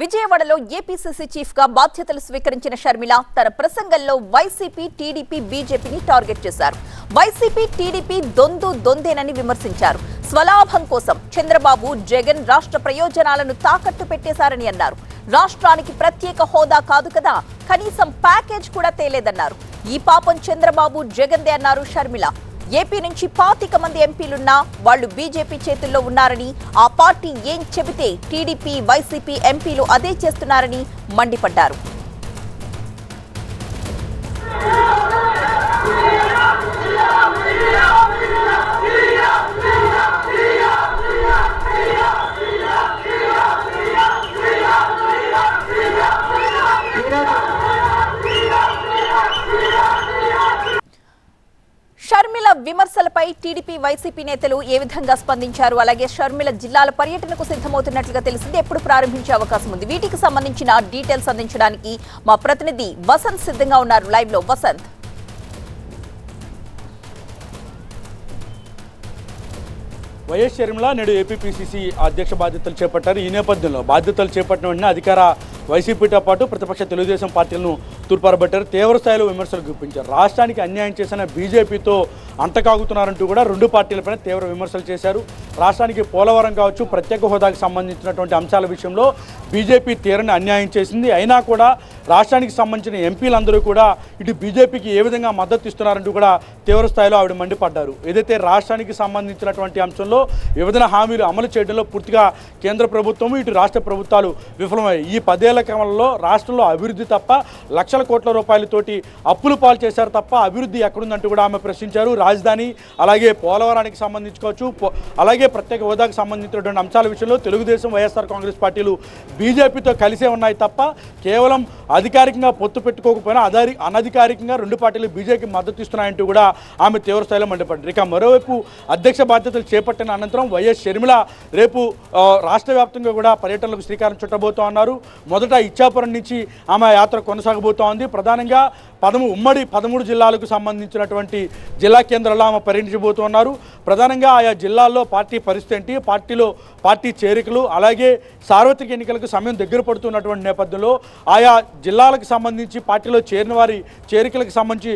విజయవాడలో ఏపీసీసీ చీఫ్గా బాధ్యతలు స్వీకరించిన షర్మిల తన ప్రసంగంలో వైసీపీ టీడీపీ బీజేపీని టార్గెట్ చేశారు. వైసీపీ టీడీపీ దొందు దొందేనని విమర్శించారు. స్వలాభం కోసం చంద్రబాబు జగన్ రాష్ట్ర ప్రయోజనాలను తాకట్టు పెట్టేశారని అన్నారు. రాష్ట్రానికి ప్రత్యేక హోదా కాదు కదా కనీసం ప్యాకేజ్ కూడా తేలేదన్నారు. ఈ పాపం చంద్రబాబు జగన్దే అన్నారు షర్మిల. ఏపీ నుంచి పాతిక మంది ఎంపీలున్నా వాళ్ళు బీజేపీ చేతుల్లో ఉన్నారని ఆ పార్టీ ఏం చెబితే టీడీపీ వైసీపీ ఎంపీలు అదే చేస్తున్నారని మండిపడ్డారు. విమర్శలపై టీడీపీ వైసీపీ నేతలు ఏ విధంగా స్పందించారు? అలాగే షర్మిల జిల్లాల పర్యటనకు సిద్ధమవుతున్నట్లుగా తెలిసింది. ఎప్పుడు ప్రారంభించే అవకాశం ఉంది? వీటికి సంబంధించిన డీటెయిల్స్ అందించడానికి మా ప్రతినిధి వసంత్ సిద్ధంగా ఉన్నారు. లైవ్లో వసంత్. వైఎస్ షర్మిల నేడు ఏపీపీసీసీ అధ్యక్ష బాధ్యతలు చేపట్టారు. ఈ నేపథ్యంలో బాధ్యతలు చేపట్టిన వెంటనే అధికార వైసీపీతో పాటు ప్రతిపక్ష తెలుగుదేశం పార్టీలను తూర్పారబట్టారు. తీవ్ర స్థాయిలో విమర్శలు గుప్పించారు. రాష్ట్రానికి అన్యాయం చేసిన బీజేపీతో అంటకాగుతున్నారంటూ కూడా రెండు పార్టీలపైన తీవ్ర విమర్శలు చేశారు. రాష్ట్రానికి పోలవరం కావచ్చు ప్రత్యేక హోదాకు సంబంధించినటువంటి అంశాల విషయంలో బీజేపీ తీరని అన్యాయం చేసింది. అయినా కూడా రాష్ట్రానికి సంబంధించిన ఎంపీలందరూ కూడా ఇటు బీజేపీకి ఏ విధంగా మద్దతు ఇస్తున్నారంటూ కూడా తీవ్ర స్థాయిలో ఆవిడ మండిపడ్డారు. ఏదైతే రాష్ట్రానికి సంబంధించినటువంటి అంశంలో విభజన హామీలు అమలు చేయడంలో పూర్తిగా కేంద్ర ప్రభుత్వం ఇటు రాష్ట్ర ప్రభుత్వాలు విఫలమయ్యాయి. ఈ పదేళ్ళ క్రమంలో రాష్ట్రంలో అభివృద్ధి తప్ప లక్షల కోట్ల రూపాయలతోటి అప్పులు పాలు చేశారు తప్ప అభివృద్ధి ఎక్కడుందంటూ కూడా ఆమె ప్రశ్నించారు. రాజధాని అలాగే పోలవరానికి సంబంధించుకోవచ్చు అలాగే అలాగే ప్రత్యేక హోదాకు సంబంధించినటువంటి అంశాల విషయంలో తెలుగుదేశం వైఎస్ఆర్ కాంగ్రెస్ పార్టీలు బీజేపీతో కలిసే ఉన్నాయి తప్ప కేవలం అధికారికంగా పొత్తు పెట్టుకోకపోయినా అధారి అనధికారికంగా రెండు పార్టీలు బీజేపీకి మద్దతు ఇస్తున్నాయంటూ కూడా ఆమె తీవ్రస్థాయిలో మండిపడింది మండిపడ్డారు. ఇక మరోవైపు అధ్యక్ష బాధ్యతలు చేపట్టిన అనంతరం వైఎస్ షర్మిల రేపు రాష్ట్ర వ్యాప్తంగా కూడా పర్యటనలకు శ్రీకారం చుట్టబోతా ఉన్నారు. మొదట ఇచ్చాపురం నుంచి ఆమె యాత్ర కొనసాగబోతా ఉంది. ప్రధానంగా పదము ఉమ్మడి పదమూడు జిల్లాలకు సంబంధించినటువంటి జిల్లా కేంద్రాల్లో ఆమె పర్యటించబోతున్నారు ప్రధానంగా ఆయా జిల్లాల్లో పార్టీ పరిస్థితి ఏంటి? పార్టీలో పార్టీ చేరికలు అలాగే సార్వత్రిక ఎన్నికలకు సమయం దగ్గర పడుతున్నటువంటి నేపథ్యంలో ఆయా జిల్లాలకు సంబంధించి పార్టీలో చేరిన వారి చేరికలకు సంబంధించి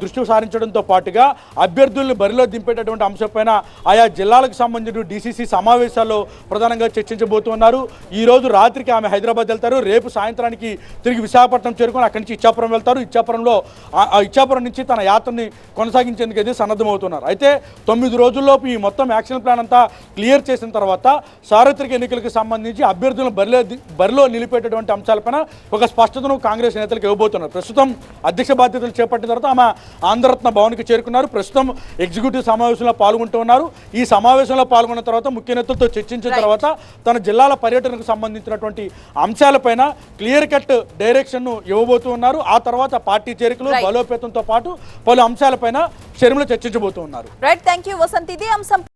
దృష్టి సారించడంతో పాటుగా అభ్యర్థుల్ని బరిలో దింపేటటువంటి అంశంపైన ఆయా జిల్లాలకు సంబంధించిన డీసీసీ సమావేశాల్లో ప్రధానంగా చర్చించబోతున్నారు. ఈ రోజు రాత్రికి ఆమె హైదరాబాద్ వెళ్తారు. రేపు సాయంత్రానికి తిరిగి విశాఖపట్నం చేరుకొని అక్కడి నుంచి ఇచ్చాపురం వెళ్తారు. ఇచ్చాపురంలో ఆ ఇచ్చాపురం నుంచి తన యాత్రని కొనసాగించేందుకు అయితే సన్నద్ధమవుతున్నారు. అయితే తొమ్మిది రోజుల్లోపు ఈ మొత్తం యాక్షన్ ప్లాన్ అంతా క్లియర్ చేసిన తర్వాత సార్వత్రిక ఎన్నికలకు సంబంధించి అభ్యర్థులను బరిలో బరిలో నిలిపేటటువంటి అంశాలపైన ఒక స్పష్టతను కాంగ్రెస్ నేతలకు ఇవ్వబోతున్నారు. ప్రస్తుతం అధ్యక్ష బాధ్యతలు చేపట్టిన తర్వాత ఆమె ఆంధ్రరత్న భవన్కి చేరుకున్నారు. ప్రస్తుతం ఎగ్జిక్యూటివ్ సమావేశంలో పాల్గొంటూ ఉన్నారు. ఈ సమావేశంలో పాల్గొన్న తర్వాత ముఖ్య నేతలతో చర్చించిన తర్వాత తన జిల్లాల పర్యటనకు సంబంధించినటువంటి అంశాలపైన క్లియర్ కట్ డైరెక్షన్ను ఇవ్వబోతూ ఉన్నారు. ఆ తర్వాత పార్టీ చేరికలు. బలోపేతంతో పాటు పలు అంశాలపైన షర్మిల చర్చించబోతూ ఉన్నారు. రైట్ థ్యాంక్ యూ వసంత్ ఇదే అంశం